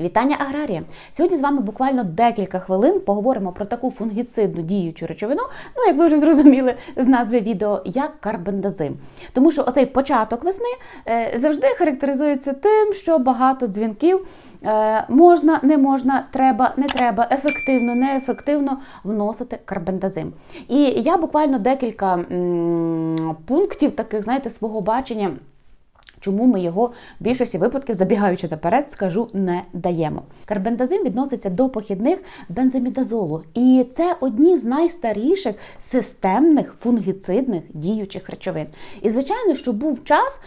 Вітання аграрія! Сьогодні з вами буквально декілька хвилин поговоримо про таку фунгіцидну діючу речовину, ну як ви вже зрозуміли з назви відео, як карбендазим. Тому що оцей початок весни е, завжди характеризується тим, що багато дзвінків е, можна, не можна, треба, не треба, ефективно, неефективно вносити карбендазим. І я буквально декілька м, пунктів таких, знаєте, свого бачення. Чому ми його в більшості випадків, забігаючи наперед, скажу, не даємо. Карбендазим відноситься до похідних бензамідазолу, і це одні з найстаріших системних фунгіцидних діючих речовин. І звичайно, що був час,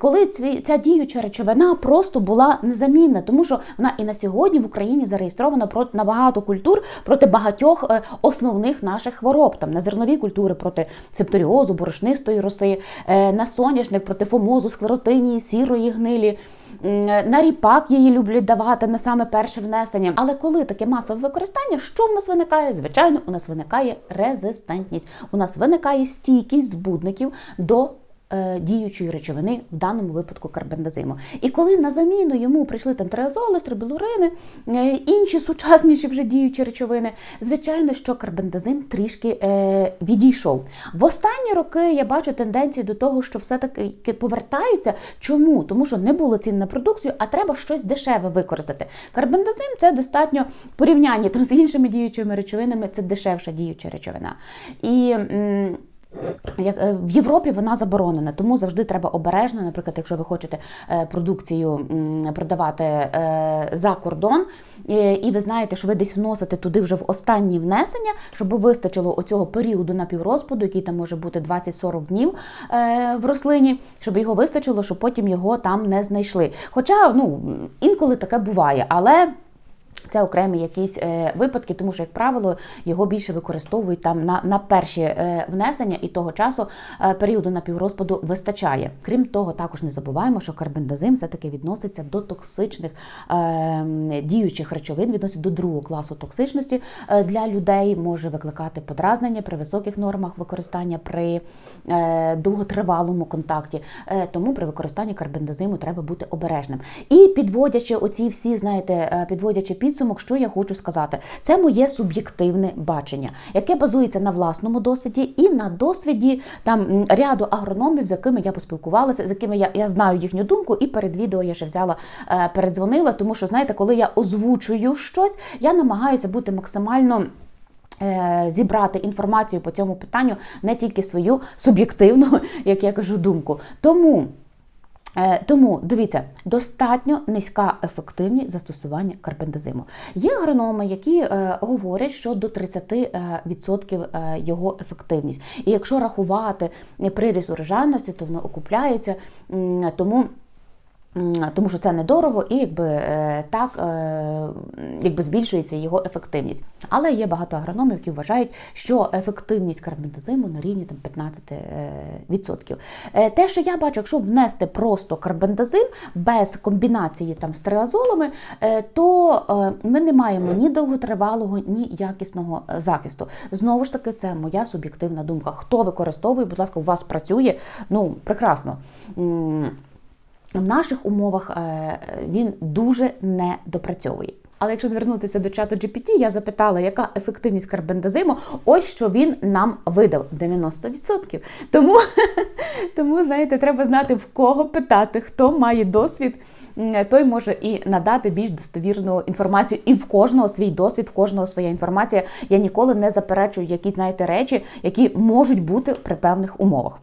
коли ці, ця діюча речовина просто була незамінна, тому що вона і на сьогодні в Україні зареєстрована проти на багато культур проти багатьох е, основних наших хвороб. Там на зернові культури проти септоріозу, борошнистої роси, е, на соняшник проти фомозу, склеротинії, сірої гнилі. М, На ріпак її люблять давати на саме перше внесення. Але коли таке масове використання, що в нас виникає? Звичайно, у нас виникає резистентність. У нас виникає стійкість збудників до е, діючої речовини, в даному випадку карбендазиму. І коли на заміну йому прийшли там триазоли, стробілурини, е, інші сучасніші вже діючі речовини, звичайно, що карбендазим трішки е, відійшов. В останні роки я бачу тенденцію до того, що все-таки повертаються. Чому? Тому що не було цін на продукцію, а треба щось дешеве використати. Карбендазим це достатньо в порівнянні там, з іншими діючими речовинами, це дешевша діюча речовина. І е, в Європі вона заборонена, тому завжди треба обережно. Наприклад, якщо ви хочете е, продукцію продавати е, за кордон, е, і ви знаєте, що ви десь вносите туди вже в останні внесення, щоб вистачило оцього періоду напіврозпаду, який там може бути 20-40 днів е, в рослині, щоб його вистачило, щоб потім його там не знайшли. Хоча ну інколи таке буває, але. Це окремі якісь е, випадки, тому що, як правило, його більше використовують там на, на перші е, внесення, і того часу е, періоду напіврозпаду вистачає. Крім того, також не забуваємо, що карбендазим все-таки відноситься до токсичних е, діючих речовин, відносить до другого класу токсичності е, для людей, може викликати подразнення при високих нормах використання при е, довготривалому контакті. Е, тому при використанні карбендазиму треба бути обережним. І підводячи оці всі, знаєте, е, підводячи підсумок, що я хочу сказати, це моє суб'єктивне бачення, яке базується на власному досвіді і на досвіді там ряду агрономів, з якими я поспілкувалася, з якими я, я знаю їхню думку, і перед відео я ще взяла, е, передзвонила, тому що знаєте, коли я озвучую щось, я намагаюся бути максимально. е, Зібрати інформацію по цьому питанню не тільки свою суб'єктивну, як я кажу, думку. Тому Тому дивіться, достатньо низька ефективність застосування карбендазиму. Є агрономи, які е, говорять, що до 30% е, його ефективність. І якщо рахувати приріст урожайності, то воно окупляється. Тому тому що це недорого і якби е, так е, якби збільшується його ефективність. Але є багато агрономів, які вважають, що ефективність карбендазиму на рівні там 15%. е, Те, що я бачу, якщо внести просто карбендазим без комбінації там з триазолами, то ми не маємо ні довготривалого, ні якісного захисту. Знову ж таки, це моя суб'єктивна думка. Хто використовує, будь ласка, у вас працює, ну прекрасно. В наших умовах е, він дуже не допрацьовує. Але якщо звернутися до чату GPT, я запитала, яка ефективність карбендазиму, ось що він нам видав 90%. Тому, тому знаєте, треба знати, в кого питати, хто має досвід, той може і надати більш достовірну інформацію. І в кожного свій досвід, в кожного своя інформація. Я ніколи не заперечую якісь знаєте, речі, які можуть бути при певних умовах.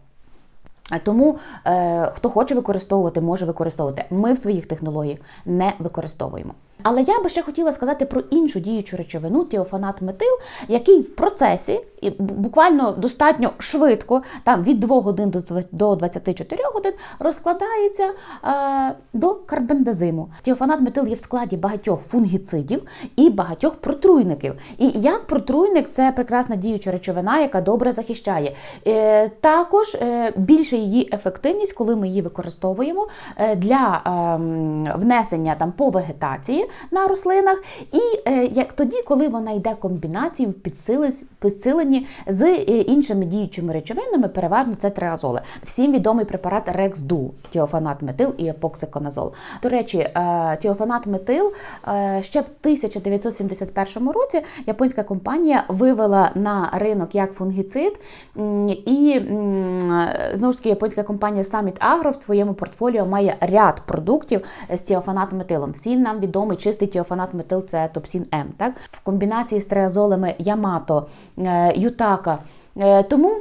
Тому е, хто хоче використовувати, може використовувати. Ми в своїх технологіях не використовуємо. Але я би ще хотіла сказати про іншу діючу речовину тіофанат метил, який в процесі і буквально достатньо швидко, там від 2 годин до 24 годин, розкладається е, до карбендазиму. Тіофанат метил є в складі багатьох фунгіцидів і багатьох протруйників. І як протруйник, це прекрасна діюча речовина, яка добре захищає. Е, також е, більше її ефективність, коли ми її використовуємо е, для ем, внесення там по вегетації на рослинах, і е, як тоді, коли вона йде комбінації в підсиленні з е, іншими діючими речовинами, переважно це триазоли. Всім відомий препарат Рексду, тіофанат метил і епоксиконазол. До речі, е, тіофанат метил ще в 1971 році японська компанія вивела на ринок як фунгіцид, і знову ж таки японська компанія Summit Agro в своєму портфоліо має ряд продуктів з тіофанат метилом. Всім нам відомий чистий тіофанат метил це топсін М. Так в комбінації з триазолами Ямато, е, Ютака. Е, Тому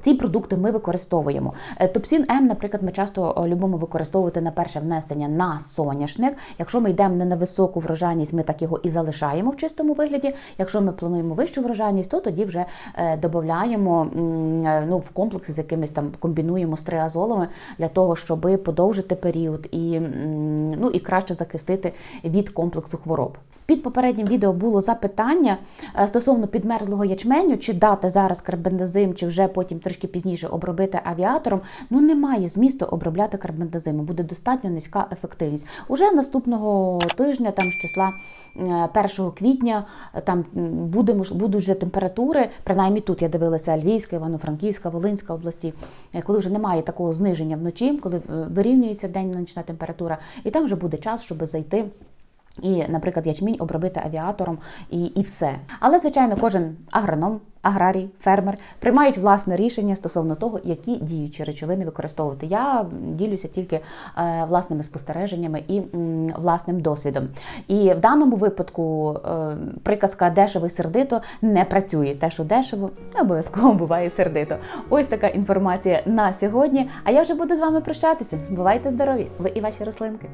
ці продукти ми використовуємо. Е, Топсін М, наприклад, ми часто любимо використовувати на перше внесення на соняшник. Якщо ми йдемо не на високу врожайність, ми так його і залишаємо в чистому вигляді. Якщо ми плануємо вищу врожайність, то тоді вже е, додаємо е, ну, в комплекс з якимись там комбінуємо з триазолами для того, щоб подовжити період і, ну, і краще захистити від комплексу хвороб. Під попереднім відео було запитання е, стосовно підмерзлого ячменю, чи дати зараз карбендазим, чи вже потім трішки пізніше обробити авіатором. Ну немає змісту обробляти карбендазимом, буде достатньо низька ефективність. Уже наступного тижня, там з числа е, 1 квітня, е, там буде будуть вже температури, принаймні тут я дивилася Львівська, Івано-Франківська, Волинська області, е, коли вже немає такого зниження вночі, коли е, вирівнюється день нічна температура, і там вже буде час, щоб зайти. І, наприклад, ячмінь обробити авіатором і, і все. Але, звичайно, кожен агроном, аграрій, фермер приймають власне рішення стосовно того, які діючі речовини використовувати. Я ділюся тільки е, власними спостереженнями і власним досвідом. І в даному випадку е, приказка дешево і сердито не працює. Те, що дешево, не обов'язково буває сердито. Ось така інформація на сьогодні. А я вже буду з вами прощатися. Бувайте здорові! Ви і ваші рослинки.